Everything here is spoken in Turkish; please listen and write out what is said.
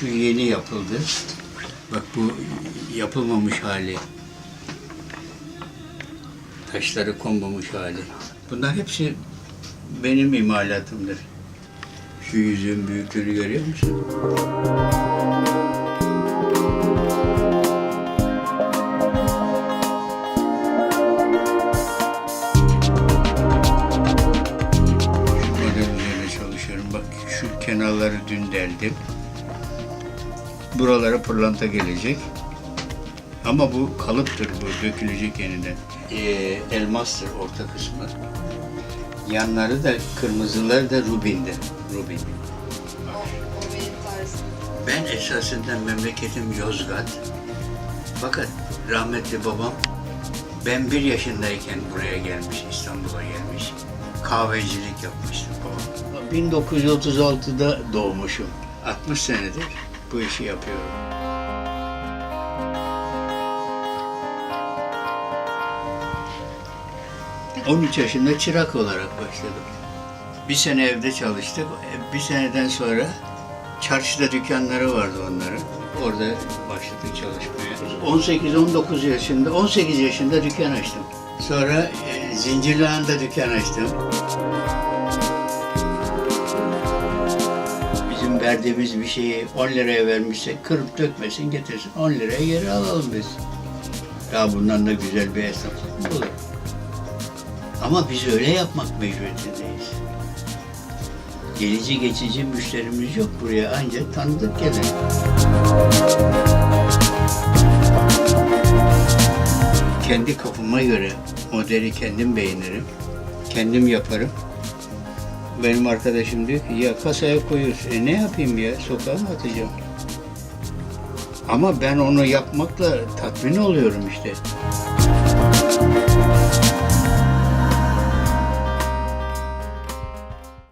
Şu yeni yapıldı. Bak bu yapılmamış hali. Taşları konmamış hali. Bunlar hepsi benim imalatımdır. Şu yüzün büyüklüğünü görüyor musun? Şu kenarları dün deldim. Buralara pırlanta gelecek. Ama bu kalıptır bu, dökülecek yeniden. Ee, elmastır orta kısmı. Yanları da kırmızıları da rubindir. Rubin. Ben esasında memleketim Yozgat. Fakat rahmetli babam ben bir yaşındayken buraya gelmiş, İstanbul'a gelmiş. Kahvecilik yapmıştı babam. 1936'da doğmuşum. 60 senedir bu işi yapıyorum. ...13 yaşında çırak olarak başladım. Bir sene evde çalıştık. Bir seneden sonra çarşıda dükkanları vardı onların. Orada başladık çalışmaya. 18-19 yaşında, 18 yaşında dükkan açtım. Sonra e, Zincirlihan'da dükkan açtım. Verdiğimiz bir şeyi 10 liraya vermişsek kırıp dökmesin getirsin 10 liraya geri alalım biz. Ya bundan da güzel bir esnaflık mı olur? Ama biz öyle yapmak mecburiyetindeyiz. Gelici geçici müşterimiz yok buraya ancak tanıdık gelen. Kendi kafama göre modeli kendim beğenirim. Kendim yaparım. Benim arkadaşım diyor ki ya kasaya koyuyorsun. E ne yapayım ya sokağa mı atacağım? Ama ben onu yapmakla tatmin oluyorum işte.